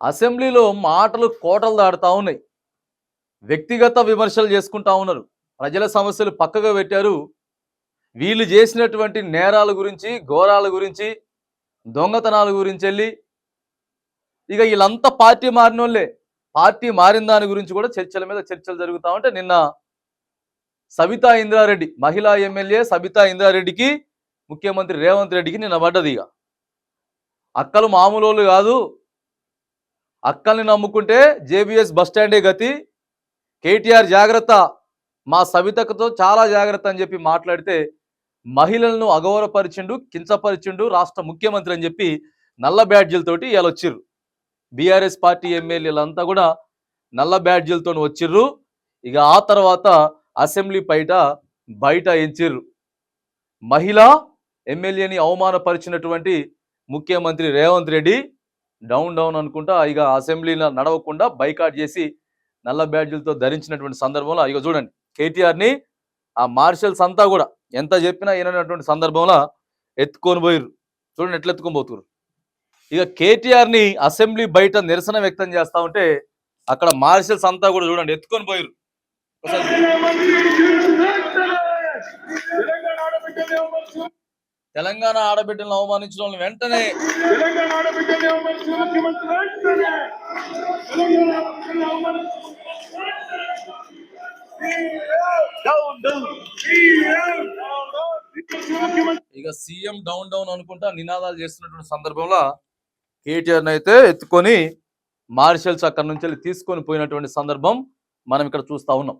అసెంబ్లీలో మాటలు కోటలు దాడుతూ ఉన్నాయి. వ్యక్తిగత విమర్శలు చేసుకుంటా ఉన్నారు. ప్రజల సమస్యలు పక్కగా పెట్టారు. వీళ్ళు చేసినటువంటి నేరాల గురించి ఘోరాల గురించి దొంగతనాల గురించి వెళ్ళి ఇక వీళ్ళంతా పార్టీ మారిన వాళ్ళే పార్టీ మారిన దాని గురించి కూడా చర్చల మీద చర్చలు జరుగుతూ ఉంటే నిన్న సబితా ఇంద్రారెడ్డి మహిళా ఎమ్మెల్యే సబితా ఇంద్రారెడ్డికి ముఖ్యమంత్రి రేవంత్ రెడ్డికి నిన్న పడ్డది ఇక. అక్కలు మామూలు వాళ్ళు కాదు. అక్కల్ని నమ్ముకుంటే జేబీఎస్ బస్ స్టాండే గతి. కేటీఆర్ జాగ్రత్త. మా సవితకతో చాలా జాగ్రత్త అని చెప్పి మాట్లాడితే మహిళలను అగౌరవపరిచిండు కించపరిచిండు రాష్ట్ర ముఖ్యమంత్రి అని చెప్పి నల్ల బ్యాడ్జీలతోటి ఇలా వచ్చిర్రు. బీఆర్ఎస్ పార్టీ ఎమ్మెల్యేలంతా కూడా నల్ల బ్యాడ్జీలతో వచ్చిర్రు. ఇక ఆ తర్వాత అసెంబ్లీ బయట బయట ఎంచిర్రు. మహిళ ఎమ్మెల్యేని అవమానపరిచినటువంటి ముఖ్యమంత్రి రేవంత్ రెడ్డి డౌన్ డౌన్ అనుకుంటా ఇక అసెంబ్లీ నడవకుండా బైకాట్ చేసి నల్ల బ్యాడ్జీలతో ధరించినటువంటి సందర్భంలో ఇక చూడండి కేటీఆర్ని ఆ మార్షల్స్ అంతా కూడా ఎంత చెప్పినా వినటువంటి సందర్భంలో ఎత్తుకొని పోయిర్రు. చూడండి ఎట్లా ఎత్తుకొని పోతురు ఇక కేటీఆర్ని అసెంబ్లీ బయట నిరసన వ్యక్తం చేస్తా ఉంటే అక్కడ మార్షల్స్ అంతా కూడా చూడండి ఎత్తుకొని పోయిర్రు. తెలంగాణ ఆడబిడ్డలను అవమానించడం వెంటనే ఇక సీఎం డౌన్ డౌన్ అనుకుంటా నినాదాలు చేస్తున్నటువంటి సందర్భంలో కేటీఆర్ అయితే ఎత్తుకొని మార్షల్స్ అక్కడి నుంచి వెళ్ళి తీసుకొని పోయినటువంటి సందర్భం మనం ఇక్కడ చూస్తా ఉన్నాం.